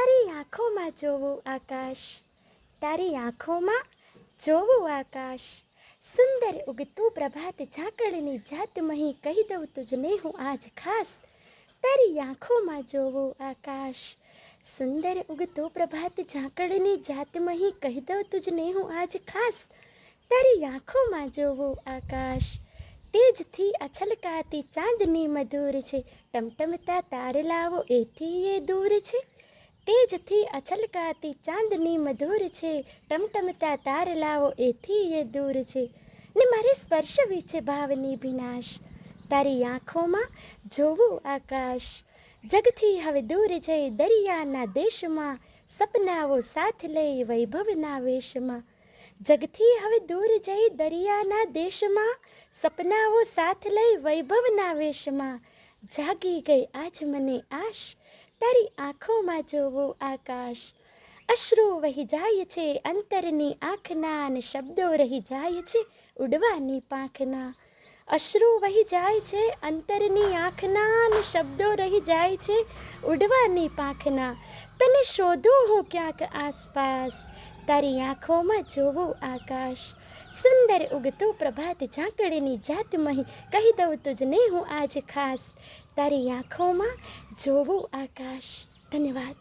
તારી આંખોમાં જોવું આકાશ, તારી આંખોમાં જોવું આકાશ. સુંદર ઉગતું પ્રભાત ઝાકળની જાત મહી કહી દઉં તુજને હું આજ ખાસ. તારી આંખોમાં જોવું આકાશ, સુંદર ઉગતું પ્રભાત ઝાકળની જાત મહી કહી દઉં તુજને હું આજ ખાસ. તારી આંખોમાં જોવું આકાશ, તેજથી અછલકાતી ચાંદની મધુર છે. ટમટમતા તારલાઓ એથી એ દૂર છે. તેજથી અછલકાતી ચાંદની મધુર છે. ટમટમતા તારલાઓ એથી એ દૂર છે. ને મારે સ્પર્શવી છે ભાવની વિનાશ. તારી આંખોમાં જોવું આકાશ. જગથી હવે દૂર જઈ દરિયાના દેશમાં. સપનાઓ સાથ લઈ વૈભવના વેશમાં. જગથી હવે દૂર જઈ દરિયાના દેશમાં. સપનાઓ સાથ લઈ વૈભવના વેશમાં. જાગી ગઈ. આજ મને આશ. તારી આંખોમાં જોવો આકાશ. અશ્રુ વહી જાય છે. અંતરની આંખના અને શબ્દો રહી જાય છે ઉડવાની પાંખના. અશ્રુ વહી જાય છે. અંતરની આંખના અને શબ્દો રહી જાય છે ઉડવાની પાંખના. તને શોધું હું ક્યાંક આસપાસ. તારી આંખોમાં જોવું આકાશ. સુંદર ઉગતું પ્રભાત ઝાંકડીની જાત મહી. કહી દઉં તુજને હું આજ ખાસ. તારી આંખોમાં જોવું આકાશ. ધન્યવાદ.